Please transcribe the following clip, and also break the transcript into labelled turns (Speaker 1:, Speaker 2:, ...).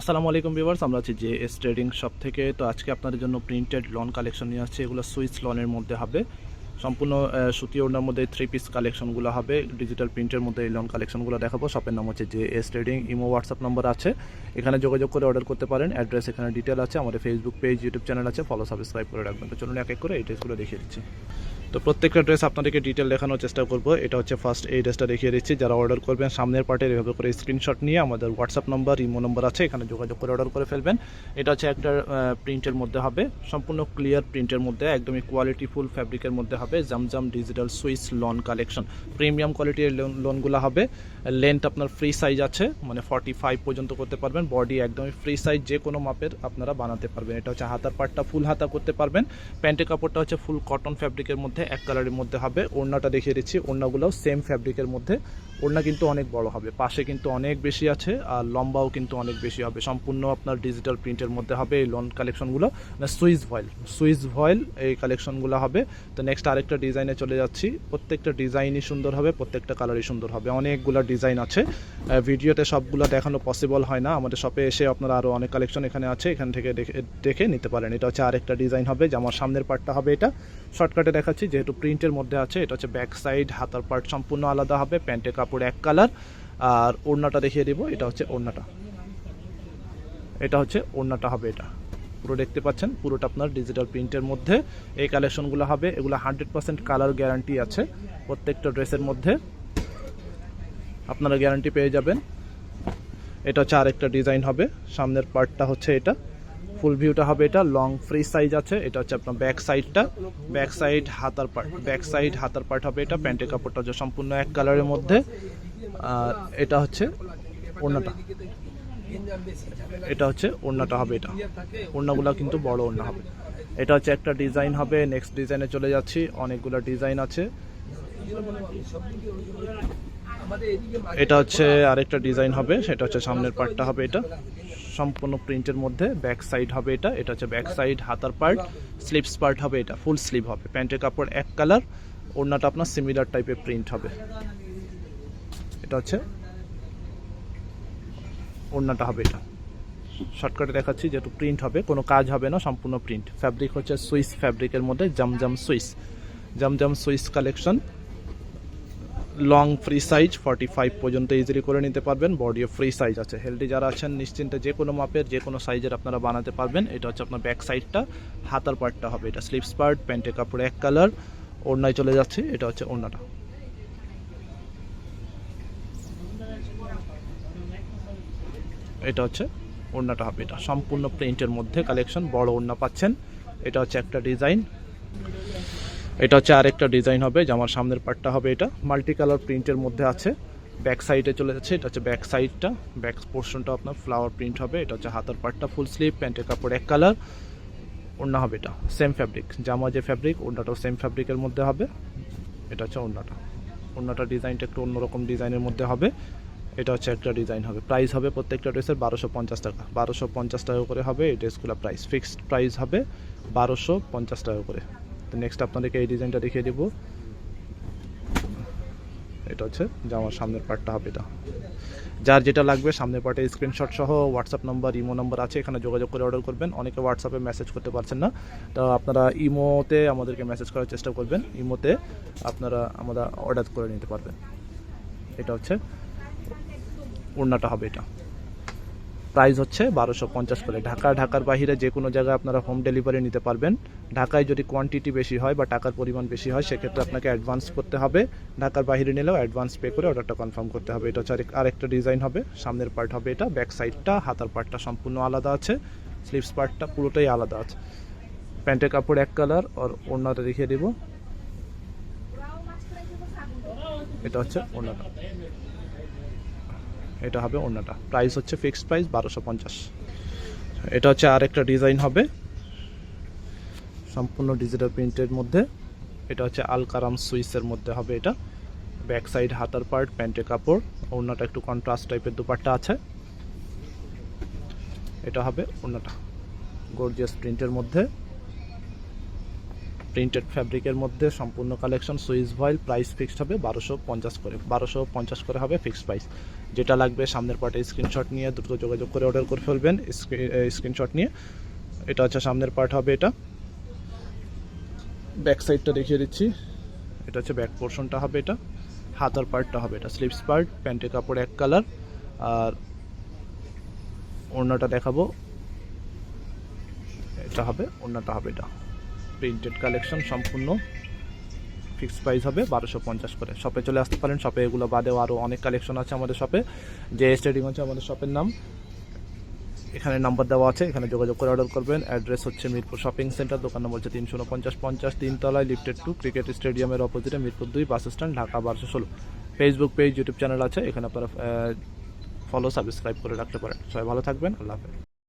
Speaker 1: আসসালামু আলাইকুম ভিউয়ার্স, আমরা আছি যে এস ট্রেডিং শপ থেকে। তো আজকে আপনাদের জন্য প্রিন্টেড লন কালেকশন নিয়ে আসছে। এগুলো সুইচ লনের মধ্যে হবে। সম্পূর্ণ সুতি ওড়নার মধ্যে থ্রি পিস কালেকশনগুলো হবে। ডিজিটাল প্রিন্টের মধ্যে এই লন কালেকশনগুলো দেখাবো। শপের নাম হচ্ছে যে S trading Imo WhatsApp number আছে। এখানে যোগাযোগ করে অর্ডার করতে পারেন। অ্যাড্রেস এখানে ডিটেল আছে। আমাদের ফেসবুক পেজ ইউটিউব চ্যানেল আছে। ফলো সাবস্ক্রাইব করে রাখবেন। তো চলুন এক এক করে এই ড্রেসগুলো দেখিয়ে দিচ্ছি। তো প্রত্যেকটা ড্রেস আপনাদেরকে ডিটেল দেখানোর চেষ্টা করব। এটা হচ্ছে ফার্স্ট এই ড্রেসটা দেখিয়ে দিচ্ছি। যারা অর্ডার করবেন, সামনের পার্টের এভাবে করে স্ক্রিনশট নিয়ে আমাদের হোয়াটসঅ্যাপ নম্বর ইমো নম্বর আছে, এখানে যোগাযোগ করে অর্ডার করে ফেলবেন। এটা হচ্ছে একটা প্রিন্টের মধ্যে হবে। সম্পূর্ণ ক্লিয়ার প্রিন্টের মধ্যে, একদমই কোয়ালিটি ফুল ফ্যাব্রিকের মধ্যে হবে। Zamzam digital Swiss lawn collection premium কোয়ালিটির লোনগুলো হবে। লেন্থ আপনার ফ্রি সাইজ আছে মানে ফর্টি ফাইভ পর্যন্ত করতে পারবেন। বডি একদমই ফ্রি সাইজ যে কোনো মাপের আপনারা বানাতে পারবেন। এটা হচ্ছে হাতার পাটটা ফুল হাতা করতে পারবেন। প্যান্টের কাপড়টা হচ্ছে ফুল কটন ফ্যাব্রিকের মধ্যে এক কালারের মধ্যে হবে। ওড়নাটা দেখিয়ে দিচ্ছি। ওড়নাগুলোও সেম ফ্যাব্রিকের মধ্যে। ওড়না কিন্তু অনেক বড় হবে। পাশে কিন্তু অনেক বেশি আছে আর লম্বাও কিন্তু অনেক বেশি হবে। সম্পূর্ণ আপনার ডিজিটাল প্রিন্টের মধ্যে হবে এই লোন কালেকশনগুলো না সুইস ভয়েল সুইস ভয়েল এই কালেকশনগুলো হবে। তো নেক্সট আরেকটা ডিজাইনে চলে যাচ্ছি। প্রত্যেকটা ডিজাইনই সুন্দর হবে, প্রত্যেকটা কালারই সুন্দর হবে। অনেকগুলো ডিজাইন আছে। ভিডিওতে সবগুলো দেখানো পসিবল হয় না। আমাদের শপে এসে আপনারা আরও অনেক কালেকশন এখানে আছে। এখান থেকে দেখে নিতে পারেন। এটা হচ্ছে আরেকটা ডিজাইন হবে। যে সামনের পার্টটা হবে এটা। শর্টকাটে দেখাচ্ছি। যেহেতু প্রিন্টের মধ্যে আছে, এটা হচ্ছে ব্যাক সাইড হাতার পার্ট সম্পূর্ণ আলাদা হবে। প্যান্টের কাপড় এক কালার, আর ওড়নাটা দেখিয়ে দেবো, এটা হচ্ছে ওড়নাটা। এটা হচ্ছে ওড়নাটা হবে এটা। পুরো দেখতে পাচ্ছেন, পুরোটা আপনার ডিজিটাল প্রিন্টের মধ্যে। এই কালেকশনগুলো হবে, এগুলো হান্ড্রেড পার্সেন্ট কালার গ্যারান্টি আছে প্রত্যেকটা ড্রেসের মধ্যে। আপনারা গ্যারান্টি পেয়ে যাবেন। এটা হচ্ছে আরেকটা ডিজাইন হবে, সামনের পার্টটা হচ্ছে এটা। ফুল ভিউটা হবে এটা লং ফ্রি সাইজ আছে, এটা হচ্ছে আপনার ব্যাক সাইডটা ব্যাক সাইড হাতার পার্ট ব্যাক সাইড হাতার পার্ট হবে এটা, প্যান্টের কাপড়টা হচ্ছে সম্পূর্ণ এক কালারের মধ্যে, আর এটা হচ্ছে ওড়নাটা। এটা হচ্ছে ওড়নাটা হবে এটা। ওড়নাগুলো কিন্তু বড় ওড়না হবে। এটা হচ্ছে একটা ডিজাইন হবে নেক্সট ডিজাইনে চলে যাচ্ছি, অনেকগুলো ডিজাইন আছে। এটা হচ্ছে আরেকটা ডিজাইন হবে, সেটা হচ্ছে সামনের পার্টটা হবে এটা। সম্পূর্ণ প্রিন্টের মধ্যে ব্যাক সাইড হবে এটা এটা হচ্ছে ব্যাক সাইড হাতার পার্ট স্লিপস পার্ট হবে এটা ফুল স্লিভ হবে। প্যান্টের কাপড় এক কালার ওড়নাটা আপনার সিমিলার টাইপের প্রিন্ট হবে। এটা হচ্ছে ওড়নাটা হবে এটা। শর্টকাটে দেখাচ্ছি যেহেতু প্রিন্ট হবে, কোনো কাজ হবে না, সম্পূর্ণ প্রিন্ট ফ্যাব্রিক হচ্ছে সুইস ফ্যাব্রিকের মধ্যে, Zamzam Swiss Zamzam Swiss collection long free size forty five পর্যন্ত ইজিলি করে নিতে পারবেন। বডিও ফ্রি সাইজ আছে। হেলদি যারা আছেন, নিশ্চিন্তে যে কোনো মাপের, যে কোনো সাইজের আপনারা বানাতে পারবেন। এটা হচ্ছে আপনার ব্যাক সাইডটা হাতার পার্টটা হবে। এটা স্লিপস পার্ট প্যান্টের কাপড় এক কালার ওড়নায় চলে যাচ্ছে। এটা হচ্ছে ওড়নাটা। এটা হচ্ছে ওড়নাটা হবে। এটা সম্পূর্ণ প্রিন্টের মধ্যে কালেকশন বড় ওড়না পাচ্ছেন। এটা হচ্ছে একটা ডিজাইন এটা হচ্ছে আরেকটা ডিজাইন হবে, যে আমার সামনের পার্টটা হবে এটা। মাল্টি কালার প্রিন্টের মধ্যে আছে, ব্যাক সাইডে চলে যাচ্ছে, এটা হচ্ছে ব্যাক সাইডটা। ব্যাক পোর্শনটা আপনার ফ্লাওয়ার প্রিন্ট হবে, এটা হচ্ছে হাতার পার্টটা ফুল স্লিভ প্যান্টের কাপড় এক কালার। ওড়না হবে এটা সেম ফ্যাব্রিক জামা যে ফ্যাব্রিক ওড়নাটাও সেম ফ্যাব্রিকের মধ্যে হবে। এটা হচ্ছে ওড়নাটা। ওড়নাটা ডিজাইনটা একটু অন্যরকম ডিজাইনের মধ্যে হবে। এটা হচ্ছে একটা ডিজাইন হবে। প্রাইস হবে প্রত্যেকটা ড্রেসের বারোশো পঞ্চাশ টাকা। বারোশো পঞ্চাশ টাকা করে হবে, এই ড্রেসগুলো প্রাইস ফিক্সড প্রাইস হবে বারোশো পঞ্চাশ টাকা করে। তো নেক্সট আপনাদেরকে এই ডিজাইনটা দেখিয়ে দেবো। এটা হচ্ছে জামার সামনের পার্টটা হবে এটা। যার যেটা লাগবে সামনের পার্টে স্ক্রিনশট সহ হোয়াটসঅ্যাপ নাম্বার ইমো নাম্বার আছে, এখানে যোগাযোগ করে অর্ডার করবেন। অনেকে হোয়াটসঅ্যাপে মেসেজ করতে পারছেন না। তো আপনারা ইমোতে আমাদেরকে মেসেজ করার চেষ্টা করবেন। ইমোতে আপনারা আমরা অর্ডার করে নিতে পারবেন। এটা হচ্ছে ওড়নাটা হবে এটা। প্রাইস হচ্ছে বারোশো পঞ্চাশ করে। ঢাকা, ঢাকার বাইরে যে কোনো জায়গায় আপনারা হোম ডেলিভারি নিতে পারবেন। ঢাকায় যদি কোয়ান্টিটি বেশি হয় বা টাকার পরিমাণ বেশি হয়, সেক্ষেত্রে আপনাকে অ্যাডভান্স করতে হবে। ঢাকার বাইরে নিলেও অ্যাডভান্স পে করে অর্ডারটা কনফার্ম করতে হবে। এটা হচ্ছে আরেক- আরেকটা ডিজাইন হবে। সামনের পার্ট হবে এটা ব্যাক সাইডটা হাতার পার্টটা সম্পূর্ণ আলাদা আছে। স্লিভস পার্টটা পুরোটাই আলাদা আছে। প্যান্টের কাপড় এক কালার আর ওড়নাটা দেখিয়ে দিব। এটা হচ্ছে ওড়নাটা। এটা হবে ওড়নাটা। প্রাইস হচ্ছে ফিক্সড প্রাইস বারোশো পঞ্চাশ। এটা হচ্ছে আরেকটা ডিজাইন হবে। সম্পূর্ণ ডিজিটাল প্রিন্টের মধ্যে। এটা হচ্ছে আলকারাম সুইসের মধ্যে হবে এটা। ব্যাক সাইড হাতার পার্ট প্যান্টের কাপড়। ওড়নাটা একটু কন্ট্রাস্ট টাইপের দুপাট্টা আছে। এটা হবে ওড়নাটা। গর্জিয়াস প্রিন্টের মধ্যে। প্রিন্টেড ফ্যাব্রিকের মধ্যে সম্পূর্ণ collection Swiss voile price fixed হবে বারোশো পঞ্চাশ করে। বারোশো পঞ্চাশ করে হবে ফিক্সড প্রাইস যেটা লাগবে সামনের পার্টে স্ক্রিনশট নিয়ে, দ্রুত যোগাযোগ করে অর্ডার করে ফেলবেন। স্ক্রিনশট নিয়ে। এটা হচ্ছে সামনের পার্ট হবে এটা। ব্যাক সাইডটা দেখিয়ে দিচ্ছি। এটা হচ্ছে ব্যাক পোর্শনটা হবে এটা। হাতার পার্টটা হবে এটা। স্লিপস পার্ট, প্যান্টের কাপড় এক কালার। আর ওড়নাটা দেখাবো। এটা হবে, ওড়নাটা হবে এটা। প্রিন্টেড কালেকশন সম্পূর্ণ। ফিক্সড প্রাইস হবে বারোশো পঞ্চাশ করে। শপে চলে আসতে পারেন। শপে এগুলো বাদেও আরও অনেক কালেকশন আছে আমাদের শপে। যে স্টেডিং হচ্ছে আমাদের শপের নাম এখানে নাম্বার দেওয়া আছে, এখানে যোগাযোগ করে অর্ডার করবেন। অ্যাড্রেস হচ্ছে মিরপুর শপিং সেন্টার, দোকান নম্বর হচ্ছে তিনশো উনপঞ্চাশ, পঞ্চাশ, তিনতলায় লিফটেড টু ক্রিকেট স্টেডিয়ামের অপোজিটে মিরপুর দুই বাস স্ট্যান্ড, ঢাকা বারোশো ষোলো। ফেসবুক পেজ ইউটিউব চ্যানেল আছে, এখানে আপনারা ফলো সাবস্ক্রাইব করে রাখতে পারেন। সবাই ভালো থাকবেন, আল্লাহ হাফেজ।